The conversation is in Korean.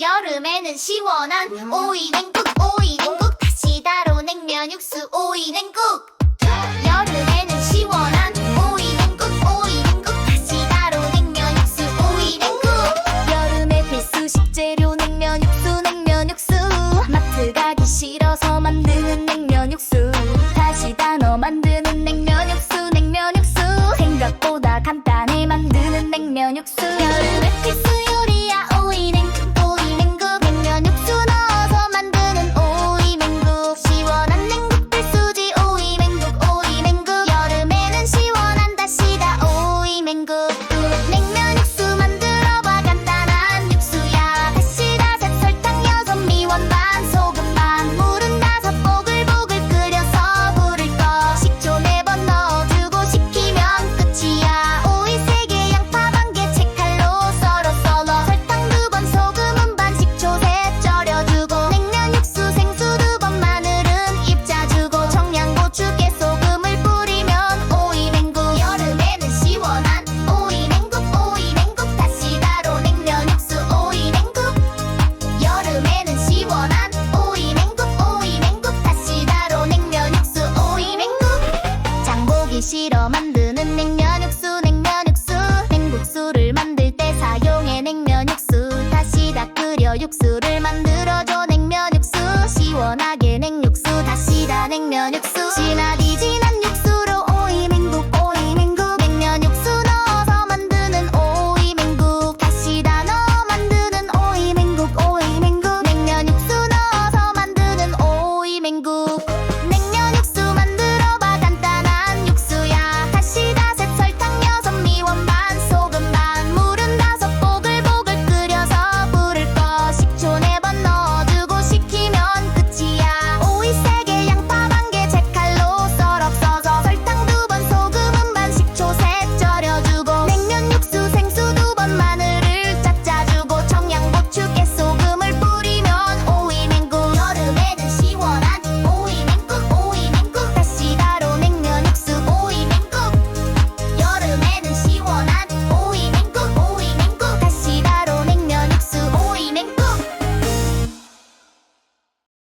여름에는 시원한 오이 냉국 오이 냉국. 다시 다로 냉면 육수 오이 냉국. 여름에는 시원한 오이 냉국 오이 냉국. 다시 다로 냉면 육수 오이 냉국. 여름의 필수 식재료 냉면 육수 냉면 육수. 마트 가기 싫어서 만드는 냉면 육수 싫어 만드는 냉면 육수 냉면 육수. 냉국수를 만들 때 사용해 냉면 육수. 다시 다 끓여 육수를 만들어줘 냉면 육수. 시원하게 냉육수 다시 다 냉면 육수. 진하게